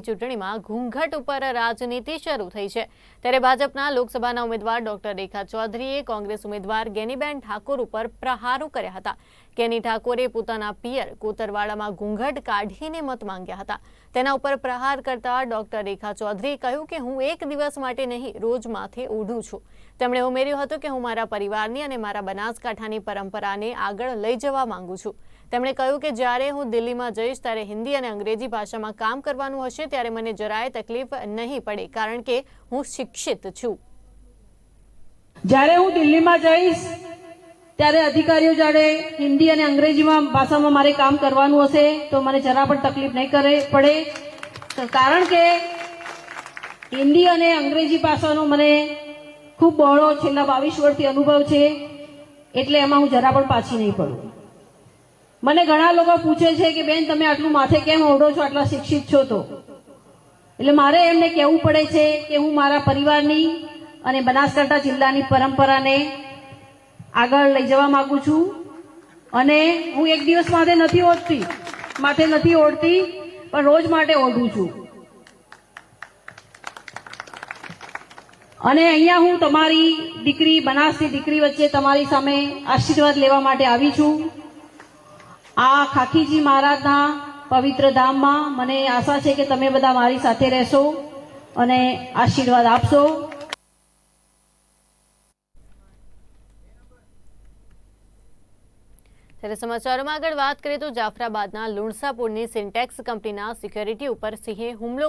ચૂંટણીમાં ઘૂંઘટ ઉપર રાજનીતિ શરૂ થઈ છે. ત્યારે ભાજપના લોકસભાના ઉમેદવાર ડોક્ટર રેખા ચૌધરીએ કોંગ્રેસ ઉમેદવાર ગેનીબેન ઠાકોર ઉપર પ્રહારો કર્યા હતા. ગેની ઠાકોરે પોતાના પિયર કોતરવાડામાં ઘૂંઘટ કાઢીને મત માંગ્યા હતા. તેના ઉપર પ્રહાર કરતા ડોક્ટર રેખા ચૌધરીએ કહ્યું કે હું એક દિવસ માટે નહીં, રોજ માથે ઓઢું છું. તેમણે ઉમેર્યું હતું કે હું મારા પરિવારની અને મારા બનાસકાંઠાની પરંપરાને આગળ લઈ જવા માંગુ છું. તેમણે કહ્યું કે જ્યારે હું દિલ્હીમાં જઈશ, ત્યારે હિન્દી અને અંગ્રેજી ભાષામાં કામ કરવાનું હશે, ત્યારે મને જરાય તકલીફ નહીં પડે, કારણ કે હું શિક્ષિત છું. જ્યારે હું દિલ્હીમાં જઈશ, ત્યારે અધિકારીઓ જ્યારે હિન્દી અને અંગ્રેજીમાં ભાષામાં મારે કામ કરવાનું હશે, તો મને જરા પણ તકલીફ નહીં કરે, પડે. કારણ કે હિન્દી અને અંગ્રેજી ભાષાનો મને ખૂબ બહોળો છેલ્લા બાવીસ વર્ષથી અનુભવ છે, એટલે એમાં હું જરા પણ પાછી નહીં પડું. મને ઘણા લોકો પૂછે છે કે, બેન, તમે આટલું માથે કેમ ઓઢો છો? આટલા શિક્ષિત છો તો. એટલે મારે એમને કહેવું પડે છે કે, હું મારા પરિવારની અને બનાસકાંઠા જિલ્લાની પરંપરાને આગળ લઈ જવા માંગુ છું અને હું એક દિવસ માથે નથી ઓઢતી, માથે નથી ઓઢતી, પણ રોજ માટે ઓઢું છું. અને અહીંયા હું તમારી દીકરી, બનાસની દીકરી વચ્ચે તમારી સામે આશીર્વાદ લેવા માટે આવી છું. આ ખાખીજી મહારાજના પવિત્ર ધામમાં મને આશા છે કે તમે બધા મારી સાથે રહેશો અને આશીર્વાદ આપશો. ત્યારે સમાચારોમાં આગળ વાત કરીએ તો જાફરાબાદના લુણસાપુરની સિન્ટેક્સ કંપનીના સિક્યોરિટી ઉપર સિંહે હુમલો